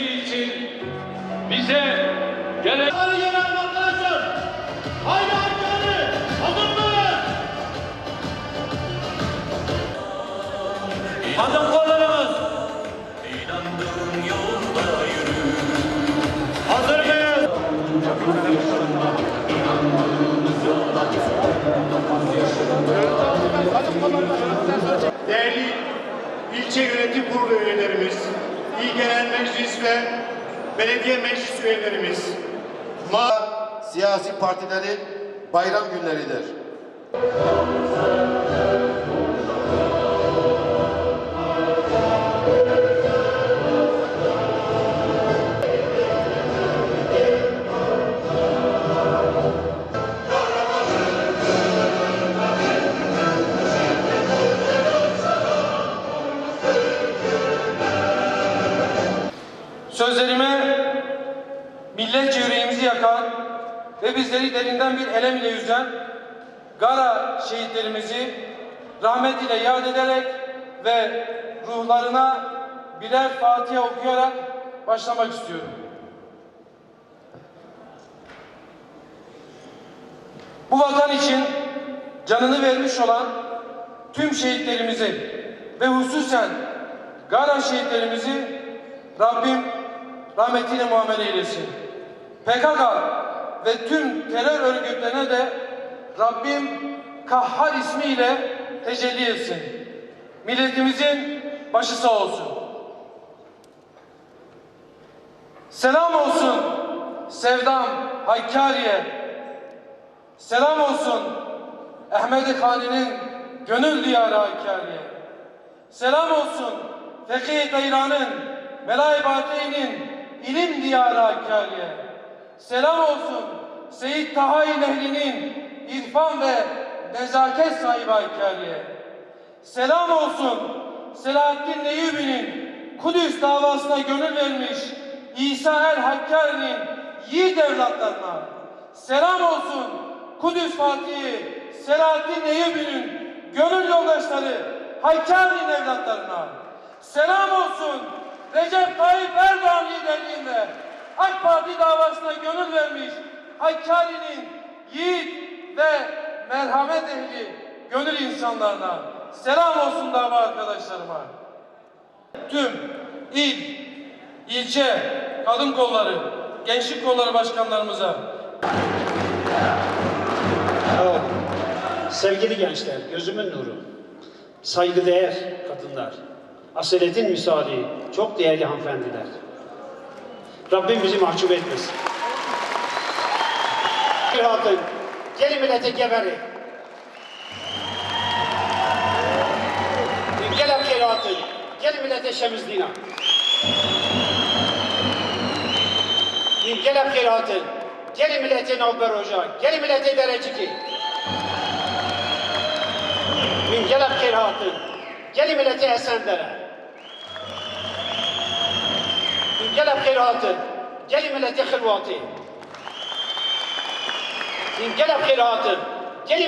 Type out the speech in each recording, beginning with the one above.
için, bize ma siyasi partilerin bayram günleridir. Sözlerime milletçe yüreğimizi yakan ve bizleri derinden bir elem ile üzen Gara şehitlerimizi rahmet ile yad ederek ve ruhlarına birer Fatiha okuyarak başlamak istiyorum. Bu vatan için canını vermiş olan tüm şehitlerimizi ve hususen Gara şehitlerimizi Rabbim rahmetiyle muamele eylesin. PKK ve tüm terör örgütlerine de Rabbim Kahhar ismiyle tecelli etsin. Milletimizin başı sağ olsun. Selam olsun Sevdam Hakkari'ye. Selam olsun Ahmet Hani'nin gönül diyarı Hakkari'ye. Selam olsun Fekih Tayran'ın Melay Batı'nın ilim diyarı Hakkari'ye. Selam olsun Seyit Tahay Nehri'nin irfan ve nezaket sahibi Hakkari'ye. Selam olsun Selahaddin Eyyubi'nin Kudüs davasına gönül vermiş İsa el Hakkari'nin yiğit evlatlarına. Selam olsun Kudüs Fatihi Selahaddin Eyyubi'nin gönül yoldaşları Hakkari'nin evlatlarına. Selam olsun Recep Tayyip Erdoğan liderliğinde AK Parti davasına gönül vermiş Hakkari'nin yiğit ve merhamet ehli gönül insanlarına. Selam olsun dava arkadaşlarıma. Tüm il, ilçe, kadın kolları, gençlik kolları başkanlarımıza, Evet. Sevgili gençler, gözümün nuru, saygıdeğer kadınlar, aseretin misali, çok değerli hanımefendiler. Rabbim bizi mahcup etmesin. Bir hatun, gelin millete geberi. Gel bir hatun, gelin millete şemizliğine. Gel bir hatun, gelin millete navber hoca, gelin millete dereciki. Min gelip kirahatın, geli milleti Esendere.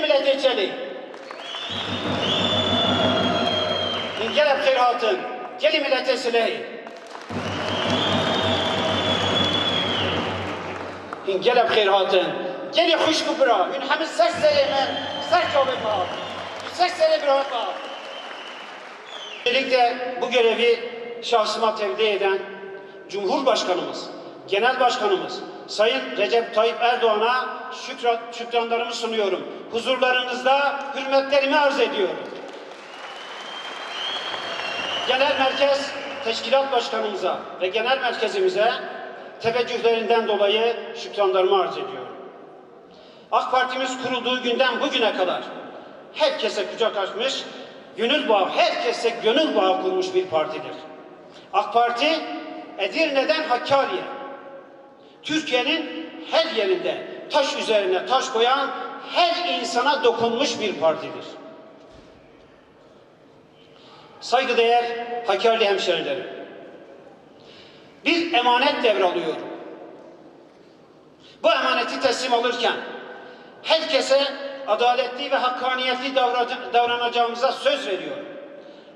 Milleti Çeli. Min gelip kirahatın, geli milleti Silehi. Min gelip kirahatın, geli huşku bira, min hemiz ses seymen, ses kavim var. Ses sene bir rahat var. Öncelikle bu görevi şahsıma tevdi eden Cumhurbaşkanımız, Genel Başkanımız Sayın Recep Tayyip Erdoğan'a şükran, şükranlarımı sunuyorum. Huzurlarınızda hürmetlerimi arz ediyorum. Genel Merkez Teşkilat Başkanımıza ve Genel Merkezimize teveccühlerinden dolayı şükranlarımı arz ediyorum. AK Partimiz kurulduğu günden bugüne kadar herkese kucak açmış, gönül bağı, herkese gönül bağı kurmuş bir partidir. AK Parti Edirne'den Hakkari'ye, Türkiye'nin her yerinde taş üzerine taş koyan her insana dokunmuş bir partidir. Saygıdeğer Hakkari hemşerilerim, bir emanet devralıyorum. Bu emaneti teslim alırken herkese adaletli ve hakkaniyetli davra- davranacağımıza söz veriyorum.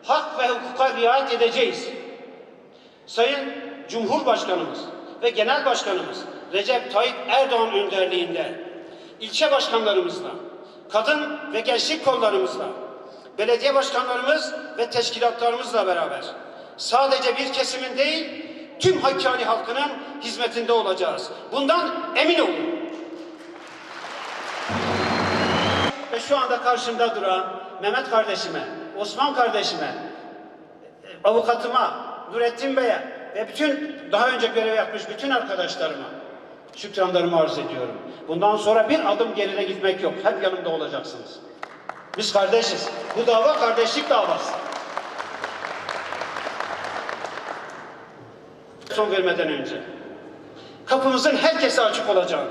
Hak ve hukuka riayet edeceğiz. Sayın Cumhurbaşkanımız ve Genel Başkanımız Recep Tayyip Erdoğan önderliğinde ilçe başkanlarımızla, kadın ve gençlik kollarımızla, belediye başkanlarımız ve teşkilatlarımızla beraber sadece bir kesimin değil, tüm Hakkari halkının hizmetinde olacağız. Bundan emin olun. Ve şu anda karşımda duran Mehmet kardeşime, Osman kardeşime, avukatıma, Nurettin Bey'e ve bütün daha önce görev yapmış bütün arkadaşlarıma şükranlarımı arz ediyorum. Bundan sonra bir adım geride gitmek yok. Hep yanımda olacaksınız. Biz kardeşiz. Bu dava kardeşlik davası. Son vermeden önce kapımızın herkese açık olacağını,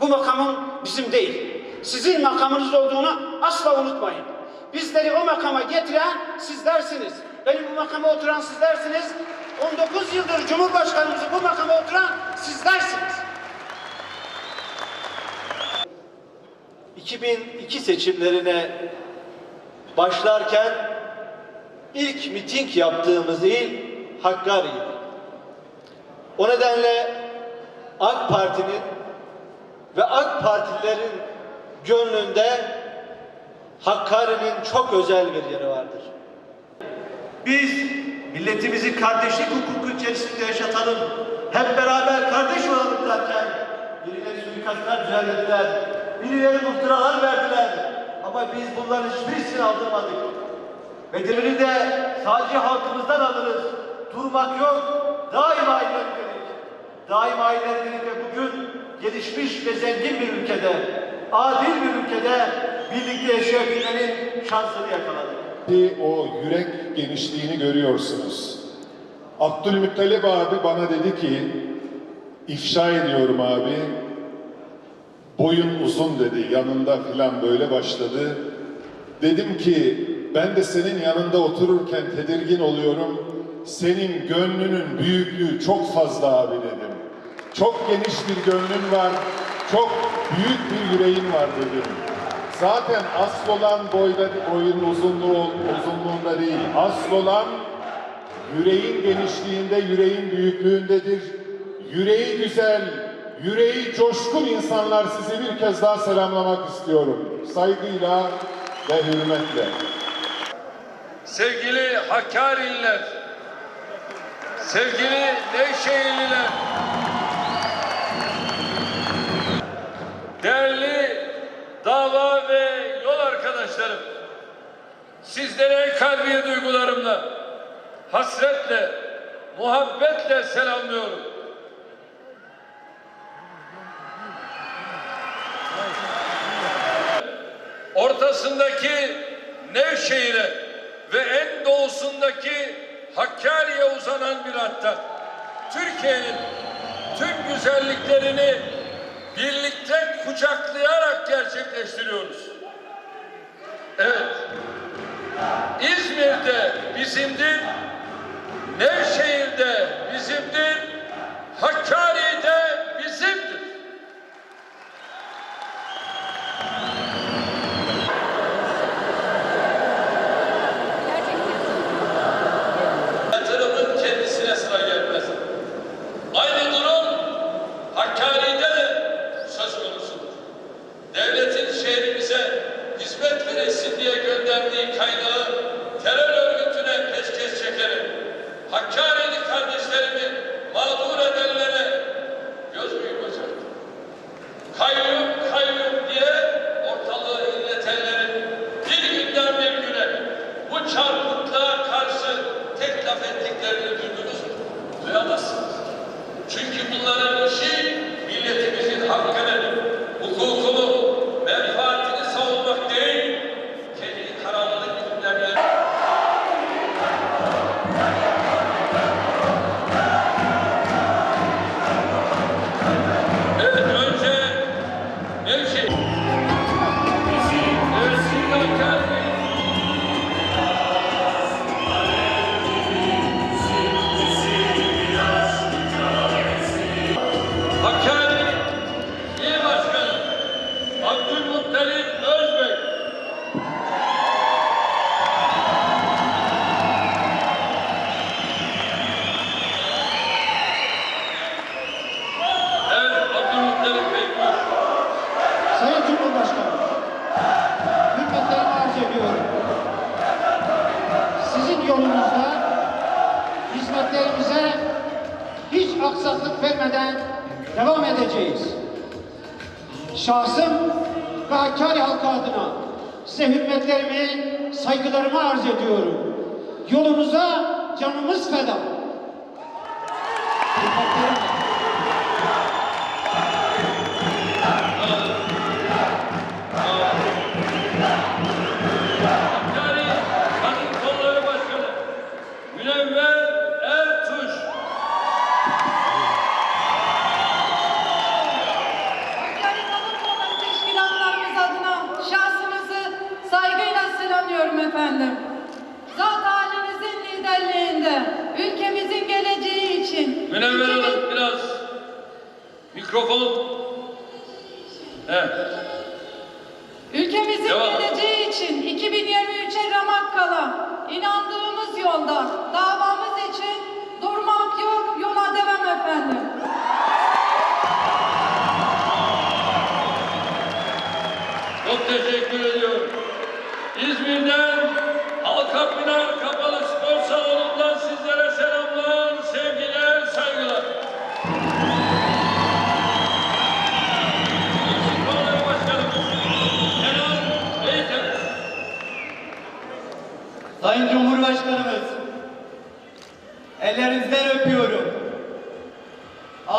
bu makamın bizim değil, sizin makamınız olduğunu asla unutmayın. Bizleri o makama getiren sizlersiniz. Benim bu makama oturan sizlersiniz. 19 yıldır Cumhurbaşkanımızı bu makama oturan sizlersiniz. 2002 seçimlerine başlarken ilk miting yaptığımız il Hakkari'ydi. O nedenle AK Parti'nin ve AK Partililerin gönlünde Hakkari'nin çok özel bir yeri vardır. Biz milletimizi kardeşlik hukuku içerisinde yaşatalım, hep beraber kardeş olalım derken birileri suikastlar düzenlediler, birileri muhtıralar verdiler. Ama biz bunların hiçbirisini aldırmadık. Bedelini de sadece halkımızdan alırız. Durmak yok, daima ilerledik. Daima ilerledik ve bugün gelişmiş ve zengin bir ülkede, adil bir ülkede birlikte yaşayabilmenin şansını yakaladık. Ki o yürek genişliğini görüyorsunuz. Abdülmuttalip abi bana dedi ki, ifşa ediyorum abi, boyun uzun dedi, yanında filan böyle başladı. Dedim ki, ben de senin yanında otururken tedirgin oluyorum. Senin gönlünün büyüklüğü çok fazla abi dedim. Çok geniş bir gönlün var, çok büyük bir yüreğin var dedim. Zaten asıl olan boyda, boyun uzunluğu, uzunluğunda değil. Asıl olan yüreğin genişliğinde, yüreğin büyüklüğündedir. Yüreği güzel, yüreği coşkun insanlar sizi bir kez daha selamlamak istiyorum. Saygıyla ve hürmetle. Sevgili Hakkari'liler, sevgili Nevşehirliler, değerli dava ve yol arkadaşlarım, sizlere kalbi duygularımla, hasretle, muhabbetle selamlıyorum. ortasındaki Nevşehir'e ve en doğusundaki Hakkari'ye uzanan bir hatta Türkiye'nin tüm güzelliklerini birlikte kucaklayarak gerçekleştiriyoruz. Evet. İzmir'de bizimdir, Nevşehir'de Hakkari halkı adına size hürmetlerimi, saygılarımı arz ediyorum. Yolunuza canımız feda. Mikrofon. Evet. Ülkemizin Devam. geleceği için 2023'e ramak kalan inandığımız yolda dava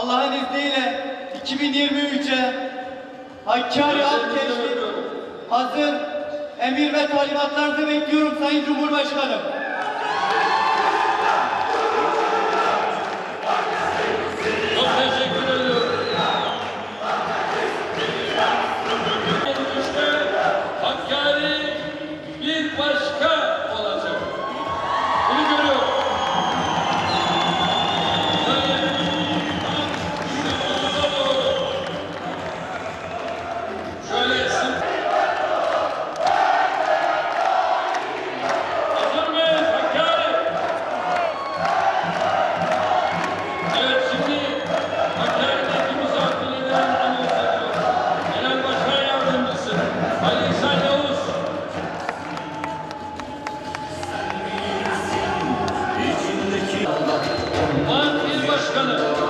Allah'ın izniyle 2023'e Hakkari Alkeşli hazır emir ve talimatlarınızı bekliyorum Sayın Cumhurbaşkanım. Parti Başkanı